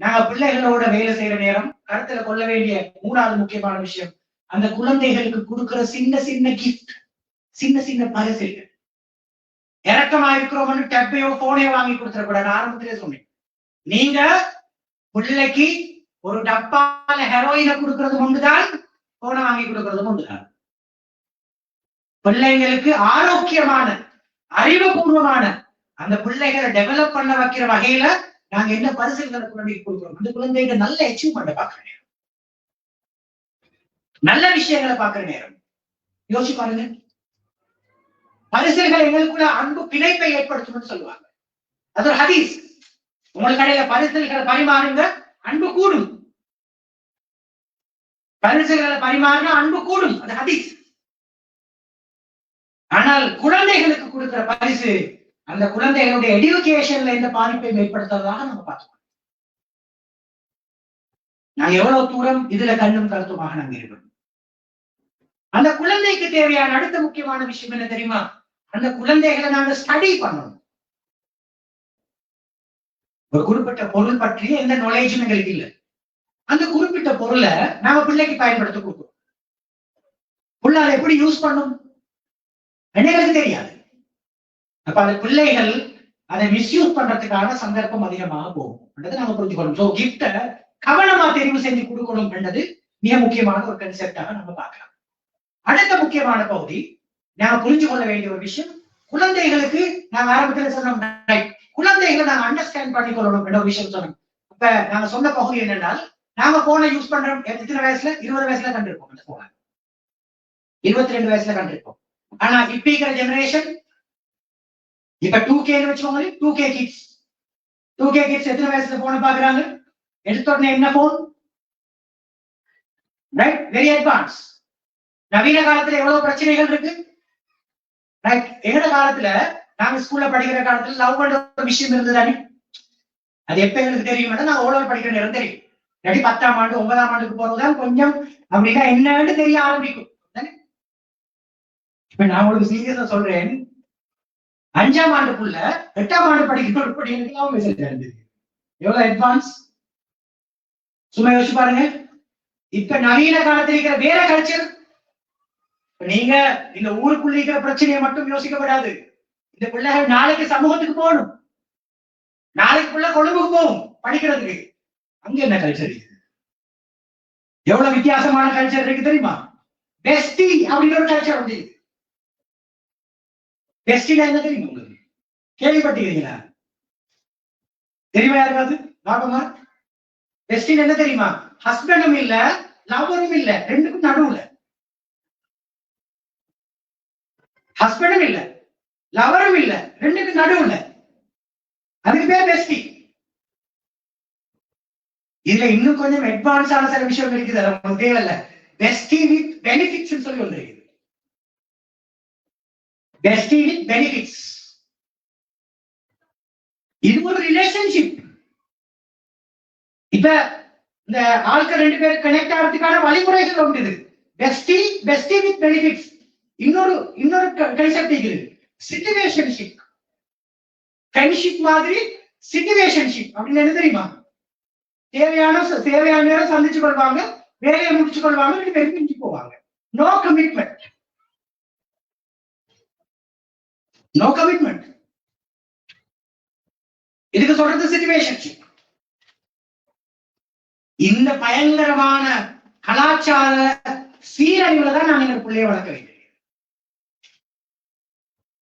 நாங்க பிள்ளைகளோட வேலை செய்யற நேரம் கருத்துல கொள்ள வேண்டிய மூணாவது முக்கியமான விஷயம் அந்த குழந்தைகளுக்கு கொடுக்கிற சின்ன சின்ன கிஃப்ட் சின்ன சின்ன பரிசுகள். இறக்கமா இருக்கிறோம்னு டப்பையோ போனையோ வாங்கி கொடுத்துடக்கூடாது ஆரம்பத்திலே சொன்னேன். நீங்க பிள்ளைக்கு ஒரு டப்பால ஹெரோயினை கொடுக்கறது கொண்டுதான் போனை வாங்கி கொடுக்கறது கொண்டுதான். பிள்ளைங்களுக்கு ஆரோக்கியமான அறிவுபூர்வமான அந்த பிள்ளைகளை டெவலப் பண்ண வைக்கிற வகையில நாங்க என்ன பரிசுகளை குழந்தைக்கு கொடுக்குறோம்? அந்த குழந்தைங்க நல்ல அச்சீவ்மெண்ட் பாக்குற நேரம். நல்ல விஷயங்களை பாக்குற நேரம். யோசிச்சு பாருங்க. பரிசுகள் எங்களுக்குள்ள அன்பு பிணைப்பை ஏற்படுத்தும்னு சொல்லுவாங்க. அது ஒரு ஹதீஸ். உங்களுக்கு கடையில பரிசுகளை பரிமாறுங்க அன்பு கூடும். பரிசுகளை பரிமாறினா அன்பு கூடும். அது ஹதீஸ். ஆனால் குழந்தைகளுக்கு கொடுக்கிற பரிசு அந்த குழந்தைகளுடைய எடுகேஷன்ல எந்த பாதிப்பை ஏற்படுத்துறதாக நம்ம பார்த்துக்கணும். நான் எவ்வளவு தூரம் இதுல கண்ணும் கருத்துமாக நாங்க இருக்கணும்? அந்த குழந்தைக்கு தேவையான அடுத்த முக்கியமான விஷயம் என்ன தெரியுமா? அந்த குழந்தைகளை நாங்க ஸ்டடி பண்ணணும். ஒரு குறிப்பிட்ட பொருள் பற்றி எந்த நாலேஜும் எங்களுக்கு இல்லை. அந்த குறிப்பிட்ட பொருளை நாம பிள்ளைக்கு பயன்படுத்த கொடுக்கிறோம் புள்ள அதை எப்படி யூஸ் பண்ணும் எங்களுக்கு தெரியாது. அப்ப அந்த பிள்ளைகள் அதை மிஸ்யூஸ் பண்றதுக்கான சந்தர்ப்பம் அதிகமாக போகும். நாம புரிஞ்சுக்கணும். சோ கிஃப்ட கவனமா தெரிவு செஞ்சு கொடுக்கணும் என்றது மிக முக்கியமான ஒரு கன்செப்டாக நம்ம பார்க்கலாம். அடுத்த முக்கியமான பகுதி நாம புரிஞ்சு கொள்ள வேண்டிய ஒரு விஷயம் குழந்தைகளுக்கு நாங்க ஆரம்பத்துல சொன்னோம் குழந்தைகளை நாங்க அண்டர்ஸ்டாண்ட் பண்ணிக்கொள்ளணும் என்ற ஒரு விஷயம் சொன்னோம். இப்ப நாங்க சொன்ன பகுதி என்னன்னா நாங்க போனை யூஸ் பண்றோம். எத்தனை வயசுல? இருபது வயசுல கண்டிருப்போம் அந்த போனை இருபத்தி ரெண்டு வயசுல கண்டிருப்போம். ஆனா இப்ப இருக்கிற ஜெனரேஷன் இப்ப டூ கேன்னு வச்சுக்கோங்க two K kids two K kids எத்தனை வயசுல போன பாக்குறாங்க எடுத்த உடனே என்ன போன் ரைட் வெரி அட்வான்ஸ் நவீன காலத்துல எவ்வளவு பிரச்சனைகள் இருக்கு? ரைட் எங்கட காலத்துல நாங்க ஸ்கூல்ல படிக்கிற காலத்துல லவ் பண்ற ஒரு விஷயம் இருந்ததானே அது எப்ப எங்களுக்கு தெரியும் நாங்க ஓலவர் படிக்கிற நேரம் தெரியும். இல்லாட்டி பத்தாம் ஆண்டு ஒன்பதாம் ஆண்டுக்கு போறதுதான் கொஞ்சம் அப்படின்னா என்னன்னு தெரிய ஆரம்பிக்கும். இப்ப நான் உங்களுக்கு சீரியஸா சொல்றேன். அஞ்சாம் ஆண்டுக்குள்ள எட்டாம் ஆண்டு படிக்கிற ஒரு படிக்கிறதுக்கு மெசேஜ் இருந்தது எவ்வளவு அட்வான்ஸ் சும்மா யோசிச்சு பாருங்க. இப்ப நவீன காலத்துல இருக்கிற வேற கல்ச்சர் நீங்க இந்த ஊருக்குள்ள இருக்கிற பிரச்சனையை மட்டும் யோசிக்கப்படாது இந்த பிள்ளைகள் நாளைக்கு சமூகத்துக்கு போகணும். நாளைக்கு பிள்ளை கொழும்புக்கு போகும் படிக்கிறதுக்கு. அங்க என்ன கல்ச்சர் இருக்கு? எவ்வளவு வித்தியாசமான கல்ச்சர் இருக்கு தெரியுமா? பெஸ்டி அப்படிங்கிற ஒரு கல்ச்சர் வந்து டெஸ்டினா என்ன தெரியும் உங்களுக்கு? கேள்விப்பட்டிருக்கீங்களா? தெரியுமா யாருக்காவது பாப்பமா டெஸ்டின் என்ன தெரியுமா? ஹஸ்பண்டும் இல்ல லவரும் இல்ல ரெண்டுக்கும் நடுவுல. ஹஸ்பண்டும் இல்ல லவரும் இல்ல ரெண்டுக்கும் நடுவுல. அதுக்கு பேர் பெஸ்டி இதுல இன்னும் கொஞ்சம் அட்வான்ஸான சில விஷயம் இருக்குது அது தேவையில்ல. பெஸ்டி வித் பெனிஃபிட்ஸ் சொல்லி ஒன்று இருக்குது. பெஸ்டி வித் பெனிஃபிட்ஸ் இது ஒரு ரிலேஷன்ஷிப் இப்ப இந்த ஆட்கள் ரெண்டு பேரும் கனெக்ட் ஆகிறதுக்கான வழிமுறைகள் ஒன்று பெஸ்டி பெஸ்டி வித் பெனிஃபிட்ஸ் இன்னொரு இன்னொரு கன்செப்ட் இருக்குது சிச்சுவேஷன்ஷிப் ஃப்ரெண்ட்ஷிப் மாதிரி சிச்சுவேஷன்ஷிப் அப்படின்னு என்ன தெரியுமா? தேவையான தேவையான நேரம் சந்திச்சு கொள்வாங்க வேலையை முடிச்சு கொள்வாங்க ரெண்டு பேரும் போவாங்க. நோ கமிட்மெண்ட் நோ கமிட்மெண்ட் இதுக்கு சொல்றது சிச்சுவேஷன்ஷிப் இந்த பயங்கரமான கலாச்சார சீரழிவுல தான் நான் எங்க பிள்ளைய வளர்க்க வைக்கிறேன்.